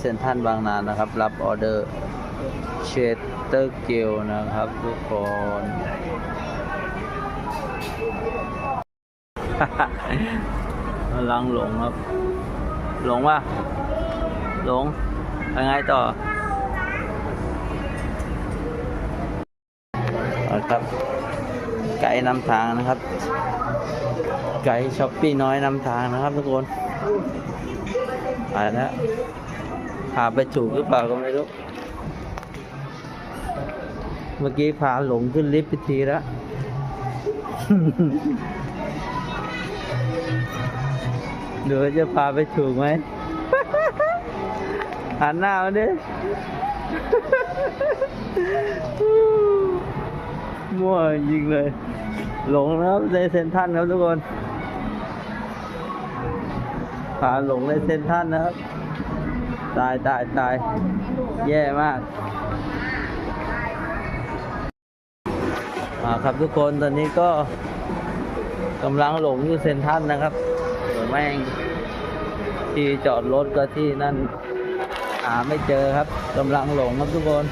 เซนทันบางนานะครับ รับออเดอร์เชสเตอร์เกลนะครับทุกคนกำลังหลงครับ หลงว่าหลงยังไงต่อครับไกด์นำทางนะครับ ไกด์ช้อปปี้น้อยนำทางนะครับทุกคนไปแล้ว พาไปถูกหรือเปล่าก็ไม่รู้ เมื่อกี้พาหลงขึ้นลิฟต์ไปทีล้วเดี๋ยวจะพาไปถูกไหมหันหน้ามาดิมั่วจริงเลย หลงนะครับในเซนทันครับทุกคนพาหลงในเซนทันนะครับ ตายตายตายแย่มาก มาครับทุกคนตอนนี้ก็กำลังหลงอยู่เซนทันนะครับเดี๋ยวแม่งที่จอดรถก็ที่นั่นหาไม่เจอครับกำลังหลงครับทุกคน